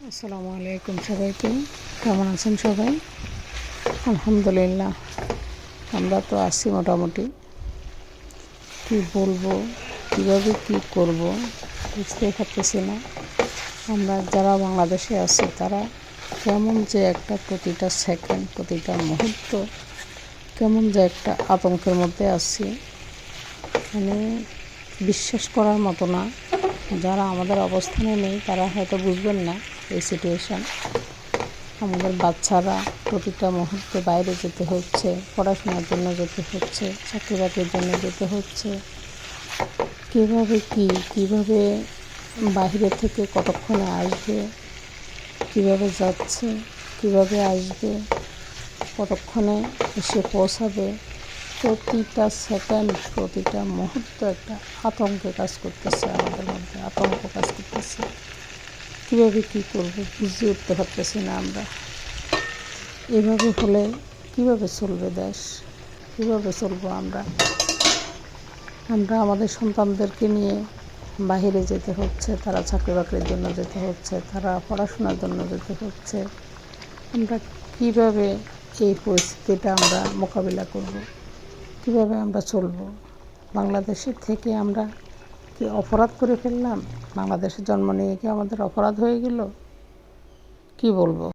আসসালামু আলাইকুম সবাইকে। কেমন আছেন সবাই? আলহামদুলিল্লাহ, আমরা তো আছি মোটামুটি। কি বলব, কীভাবে কি করব বুঝতেই পারতেছি না। আমরা যারা বাংলাদেশে আছি, তারা কেমন যে একটা প্রতিটা সেকেন্ড, প্রতিটা মুহূর্ত, কেমন যে একটা আতঙ্কের মধ্যে আছি। মানে বিশ্বাস করার মতো না। যারা আমাদের অবস্থানে নেই, তারা হয়তো বুঝবেন না। এই সিচুয়েশান আমাদের বাচ্চারা প্রতিটা মুহূর্তে বাইরে যেতে হচ্ছে, পড়াশোনার জন্য যেতে হচ্ছে চাকরি বাকরির জন্য যেতে হচ্ছে। কীভাবে কি, কীভাবে বাইরে থেকে কতক্ষণে আসবে, কীভাবে যাচ্ছে, কীভাবে আসবে, কতক্ষণে এসে পৌঁছাবে, প্রতিটা সেকেন্ড প্রতিটা মুহূর্ত একটা আতঙ্কে কাজ করতেছে আমাদের মধ্যে, আতঙ্ক কীভাবে কী করব? বুঝে উঠতে পারতেছি না আমরা। এভাবে হলে কীভাবে চলবে দেশ? কীভাবে চলবো আমরা? আমরা আমাদের সন্তানদেরকে নিয়ে বাহিরে যেতে হচ্ছে, তারা চাকরি বাকরির জন্য যেতে হচ্ছে, তারা পড়াশোনার জন্য যেতে হচ্ছে। আমরা কীভাবে এই পরিস্থিতিটা আমরা মোকাবিলা করব? কীভাবে আমরা চলব? বাংলাদেশের থেকে আমরা কি অপরাধ করে ফেললাম? বাংলাদেশে জন্ম নিয়ে কি আমাদের অপরাধ হয়ে গেল? কি বলব?